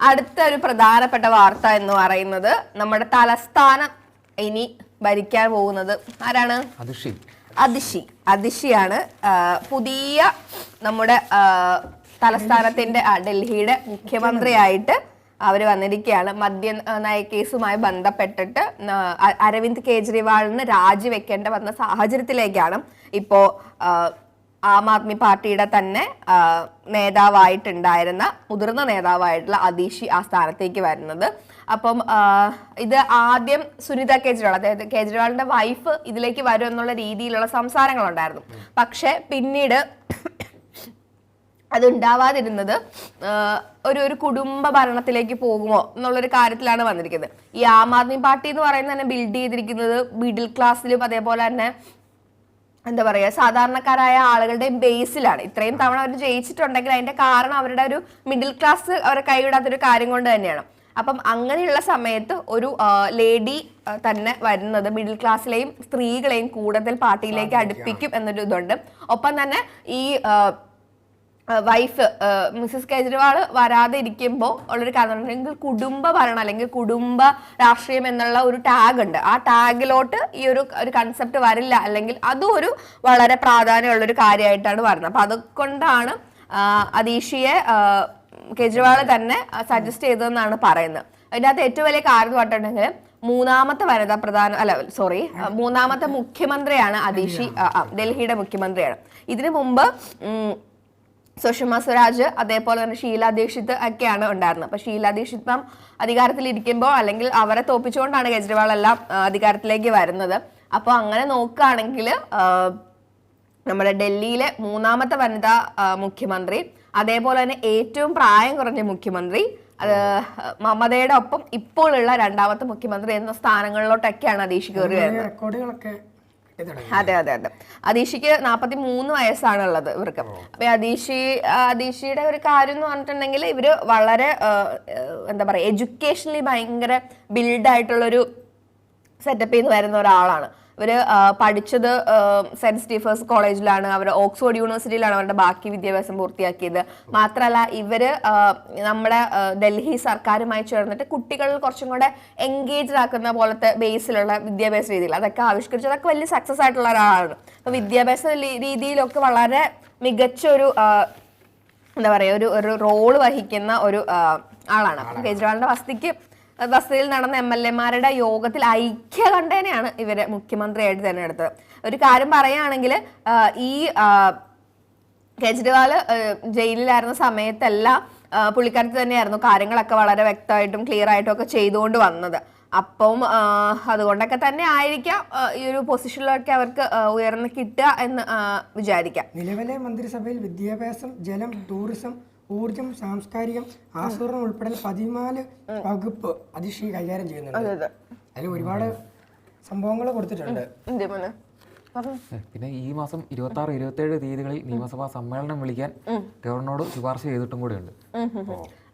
അടുത്ത ഒരു പ്രധാനപ്പെട്ട വാർത്ത എന്ന് പറയുന്നത് നമ്മുടെ തലസ്ഥാനം ഇനി ഭരിക്കാൻ പോകുന്നത് ആരാണ്? അതിഷി അതിഷി അതിഷിയാണ് പുതിയ നമ്മുടെ തലസ്ഥാനത്തിന്റെ ഡൽഹിയുടെ മുഖ്യമന്ത്രിയായിട്ട് അവർ വന്നിരിക്കുകയാണ്. മദ്യ നയ കേസുമായി ബന്ധപ്പെട്ടിട്ട് അരവിന്ദ് കെജ്രിവാളിന് രാജിവെക്കേണ്ട വന്ന സാഹചര്യത്തിലേക്കാണ് ഇപ്പോ ആ, ആദ്മി പാർട്ടിയുടെ തന്നെ നേതാവായിട്ടുണ്ടായിരുന്ന മുതിർന്ന നേതാവായിട്ടുള്ള അതീഷി ആ സ്ഥാനത്തേക്ക് വരുന്നത്. അപ്പം ഇത് ആദ്യം സുനിത കേജ്രിവാൾ അതായത് കേജ്രിവാളിന്റെ വൈഫ് ഇതിലേക്ക് വരും എന്നുള്ള രീതിയിലുള്ള സംസാരങ്ങളുണ്ടായിരുന്നു. പക്ഷെ പിന്നീട് അത് ഉണ്ടാവാതിരുന്നത് ഒരു ഒരു കുടുംബ ഭരണത്തിലേക്ക് പോകുമോ എന്നുള്ളൊരു കാര്യത്തിലാണ് വന്നിരിക്കുന്നത്. ഈ ആം ആദ്മി പാർട്ടി എന്ന് പറയുന്നത് തന്നെ ബിൽഡ് ചെയ്തിരിക്കുന്നത് മിഡിൽ ക്ലാസ്സിലും അതേപോലെ തന്നെ എന്താ പറയുക സാധാരണക്കാരായ ആളുകളുടെ ബേസിലാണ് ഇത്രയും തവണ അവർ ജയിച്ചിട്ടുണ്ടെങ്കിൽ അതിന്റെ കാരണം അവരുടെ ഒരു മിഡിൽ ക്ലാസ് അവരെ കൈവിടാത്തൊരു കാര്യം കൊണ്ട് തന്നെയാണ്. അപ്പം അങ്ങനെയുള്ള സമയത്ത് ഒരു ലേഡി തന്നെ വരുന്നത് മിഡിൽ ക്ലാസ്സിലെയും സ്ത്രീകളെയും കൂടുതൽ പാർട്ടിയിലേക്ക് അടുപ്പിക്കും എന്നൊരു ഇതുണ്ട് ഒപ്പം തന്നെ ഈ വൈഫ് മിസസ് കേജ്രിവാൾ വരാതെ ഇരിക്കുമ്പോൾ ഉള്ളൊരു കാരണം അല്ലെങ്കിൽ കുടുംബ ഭരണം അല്ലെങ്കിൽ കുടുംബ രാഷ്ട്രീയം എന്നുള്ള ഒരു ടാഗ് ഉണ്ട്. ആ ടാഗിലോട്ട് ഈ ഒരു ഒരു കൺസെപ്റ്റ് വരില്ല. അല്ലെങ്കിൽ അതും ഒരു വളരെ പ്രാധാന്യമുള്ളൊരു കാര്യമായിട്ടാണ് വരുന്നത്. അപ്പൊ അതുകൊണ്ടാണ് അതീഷിയെ കേജ്രിവാൾ തന്നെ സജസ്റ്റ് ചെയ്തതെന്നാണ് പറയുന്നത്. അതിന്റെ അകത്ത് ഏറ്റവും വലിയ കാര്യം പറഞ്ഞിട്ടുണ്ടെങ്കിൽ മൂന്നാമത്തെ വനിതാ പ്രധാന അല്ല സോറി മൂന്നാമത്തെ മുഖ്യമന്ത്രിയാണ് അതീഷി ഡൽഹിയുടെ മുഖ്യമന്ത്രിയാണ്. ഇതിനു മുമ്പ് സുഷമ സ്വരാജ് അതേപോലെ തന്നെ ഷീല ദീക്ഷിത് ഒക്കെയാണ് ഉണ്ടായിരുന്നത്. അപ്പൊ ഷീല ദീക്ഷിത് മാം അധികാരത്തിൽ ഇരിക്കുമ്പോൾ അല്ലെങ്കിൽ അവരെ തോപ്പിച്ചുകൊണ്ടാണ് കേജ്രിവാൾ എല്ലാം അധികാരത്തിലേക്ക് വരുന്നത്. അപ്പോൾ അങ്ങനെ നോക്കുകയാണെങ്കിൽ നമ്മുടെ ഡൽഹിയിലെ മൂന്നാമത്തെ വനിതാ മുഖ്യമന്ത്രി അതേപോലെ തന്നെ ഏറ്റവും പ്രായം കുറഞ്ഞ മുഖ്യമന്ത്രി അത് മമതയുടെ ഒപ്പം ഇപ്പോഴുള്ള രണ്ടാമത്തെ മുഖ്യമന്ത്രി എന്ന സ്ഥാനങ്ങളിലോട്ടൊക്കെയാണ് അതീഷ് കയറി വരുന്നത്. അതെ അതെ അതെ. അതീഷിക്ക് നാപ്പത്തി മൂന്ന് വയസ്സാണുള്ളത് ഇവർക്ക്. അപ്പൊ അതീഷി അതീഷിയുടെ ഒരു കാര്യം എന്ന് പറഞ്ഞിട്ടുണ്ടെങ്കിൽ ഇവർ വളരെ എന്താ പറയാ എഡ്യൂക്കേഷനലി ഭയങ്കര ബിൽഡ് ആയിട്ടുള്ളൊരു സെറ്റപ്പ് ചെയ്ത് വരുന്ന ഒരാളാണ്. ഇവർ ആ, പഠിച്ചത് സെന്റ് സ്റ്റീഫേഴ്സ് കോളേജിലാണ് അവർ ഓക്സ്ഫോർഡ് യൂണിവേഴ്സിറ്റിയിലാണ് അവരുടെ ബാക്കി വിദ്യാഭ്യാസം പൂർത്തിയാക്കിയത്. മാത്രമല്ല ഇവർ നമ്മുടെ ഡൽഹി സർക്കാരുമായി ചേർന്നിട്ട് കുട്ടികളിൽ കുറച്ചും കൂടെ എൻഗേജ്ഡ് ആക്കുന്ന പോലത്തെ ബേസിലുള്ള വിദ്യാഭ്യാസ രീതികൾ. അതൊക്കെ ആവിഷ്കരിച്ചു അതൊക്കെ വലിയ സക്സസ് ആയിട്ടുള്ള ഒരാളാണ്. അപ്പോൾ വിദ്യാഭ്യാസ രീതിയിലൊക്കെ വളരെ മികച്ച ഒരു എന്താ പറയുക ഒരു ഒരു റോൾ വഹിക്കുന്ന ഒരു ആളാണ്. അപ്പം കേജ്രിവാളിന്റെ വസതിക്ക് വസതിയിൽ നടന്ന എം എൽ എമാരുടെ യോഗത്തിൽ ഐക്യകണ്ഠേനയാണ് ഇവരെ മുഖ്യമന്ത്രിയായിട്ട് തിരഞ്ഞെടുത്തത്. ഒരു കാര്യം പറയുകയാണെങ്കിൽ ഈ കെജ്രിവാൾ ജയിലിലായിരുന്ന സമയത്തെല്ലാം പുള്ളിക്കാരത്ത് തന്നെയായിരുന്നു കാര്യങ്ങളൊക്കെ വളരെ വ്യക്തമായിട്ടും ക്ലിയർ ആയിട്ടും ഒക്കെ ചെയ്തുകൊണ്ട് വന്നത്. അപ്പം അതുകൊണ്ടൊക്കെ തന്നെ ആയിരിക്കാം ഈ ഒരു പൊസിഷനിലൊക്കെ അവർക്ക് ഉയർന്ന് കിട്ടുക എന്ന് വിചാരിക്കാം. നിലവിലെ മന്ത്രിസഭയിൽ വിദ്യാഭ്യാസം ജലം ടൂറിസം ഊർജം സാംസ്കാരികം ആസൂത്രണം ഉൾപ്പെടെ പതിനാല് വകുപ്പ് അതിഷി കൈകാര്യം ചെയ്യുന്നുണ്ട്. അതെ അതെ. അതിൽ ഒരുപാട് സംഭവങ്ങൾ കൊടുത്തിട്ടുണ്ട്. പിന്നെ ഈ മാസം ഇരുപത്തി ആറ് ഇരുപത്തി ഏഴ് തീയതികളിൽ നിയമസഭാ സമ്മേളനം വിളിക്കാൻ ഗവർണറോട് ശുപാർശ ചെയ്തിട്ടും കൂടിയുണ്ട്.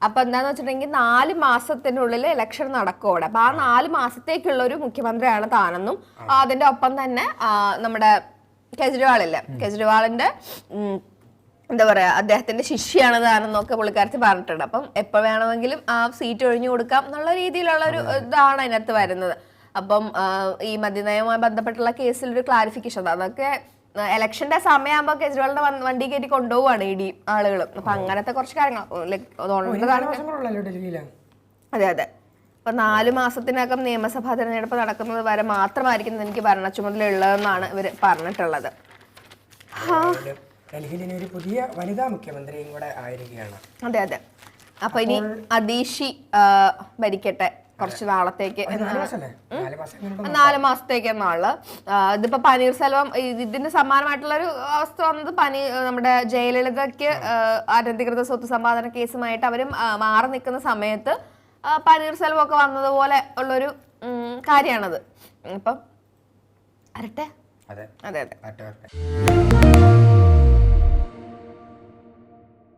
അപ്പൊ എന്താന്ന് വെച്ചിട്ടുണ്ടെങ്കിൽ നാല് മാസത്തിനുള്ളിൽ ഇലക്ഷൻ നടക്കും അപ്പൊ ആ നാല് മാസത്തേക്കുള്ള ഒരു മുഖ്യമന്ത്രിയാണ് താനെന്നും അതിന്റെ ഒപ്പം തന്നെ നമ്മുടെ കെജ്രിവാളില്ലേ? കേജ്രിവാളിന്റെ എന്താ പറയാ അദ്ദേഹത്തിന്റെ ശിഷ്യാണ് താനെന്നൊക്കെ പുള്ളിക്കാരത്തി പറഞ്ഞിട്ടുണ്ട്. അപ്പം എപ്പോ വേണമെങ്കിലും ആ സീറ്റ് ഒഴിഞ്ഞു കൊടുക്കാം എന്നുള്ള രീതിയിലുള്ള ഒരു ഇതാണ് അതിനകത്ത് വരുന്നത്. അപ്പം ഈ മദ്യനയവുമായി ബന്ധപ്പെട്ടുള്ള കേസിൽ ഒരു ക്ലാരിഫിക്കേഷൻ അതൊക്കെ ഇലക്ഷന്റെ സമയമാകുമ്പോൾ കേജ്രിവാളിന്റെ വണ്ടി കയറ്റി കൊണ്ടുപോവാണ് ഇ ഡി ആളുകൾ അപ്പൊ അങ്ങനത്തെ കുറച്ച് കാര്യങ്ങൾ അതെ അതെ. അപ്പൊ നാല് മാസത്തിനകം നിയമസഭാ തെരഞ്ഞെടുപ്പ് നടക്കുന്നത് വരെ മാത്രമായിരിക്കും എനിക്ക് ഭരണ ചുമതല ഉള്ളതെന്നാണ് ഇവർ പറഞ്ഞിട്ടുള്ളത്. ഡൽഹിയിൽ ഇനി ഒരു പുതിയ വനിതാ മുഖ്യമന്ത്രിയും കൂടെ ആയിരിക്കുകയാണ്. അതെ അതെ. അപ്പൊ ഇനി അതീഷി ഭരിക്കട്ടെ കുറച്ച് നാളത്തേക്ക് നാല് മാസത്തേക്ക് എന്നാൾ. ഇതിപ്പോ പനീർസെൽവം ഇത് ഇതിന് സമാനമായിട്ടുള്ള ഒരു അവസ്ഥ വന്നത് പനി നമ്മുടെ ജയലളിതയ്ക്ക് അനധികൃത സ്വത്ത് സമ്പാദന കേസുമായിട്ട് അവരും മാറി നിൽക്കുന്ന സമയത്ത് പനീർ പനീർസെൽവം ഒക്കെ വന്നതുപോലെ ഉള്ളൊരു കാര്യമാണത് അപ്പം അരട്ടെ അതെ. അതെ അതെ.